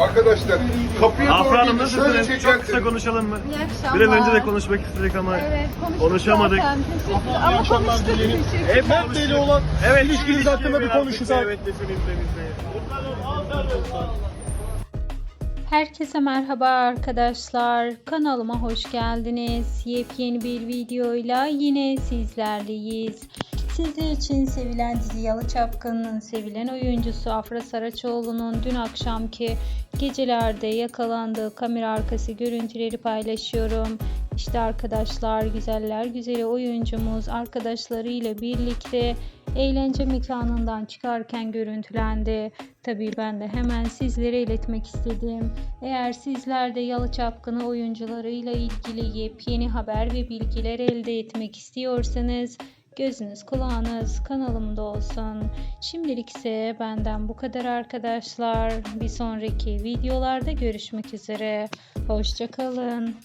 Arkadaşlar kapıya Afra doğru Hanım gidin. Şöyle nasılsınız? Çok kısa konuşalım mı? İyi akşamlar. Biraz önce de konuşmak istedik ama Evet, konuştuk konuşamadık. zaten. Teşekkür- Ama konuştuk. Teşekkür hep Mert Bey'le olan evet, ilişkiniz hakkında bir konuşursak. Evet, kesinlikle. Herkese merhaba arkadaşlar. Kanalıma hoş geldiniz. Yepyeni bir videoyla yine sizlerleyiz. Sizler için sevilen dizi Yalı Çapkın'ın sevilen oyuncusu Afra Saraçoğlu'nun dün akşamki gecelerde yakalandığı kamera arkası görüntüleri paylaşıyorum. İşte arkadaşlar güzeller güzeli oyuncumuz arkadaşlarıyla birlikte eğlence mekanından çıkarken görüntülendi. Tabii ben de hemen sizlere iletmek istedim. Eğer sizler de Yalı Çapkını oyuncularıyla ilgili yepyeni haber ve bilgiler elde etmek istiyorsanız gözünüz kulağınız kanalımda olsun. Şimdilik ise benden bu kadar arkadaşlar. Bir sonraki videolarda görüşmek üzere. Hoşçakalın.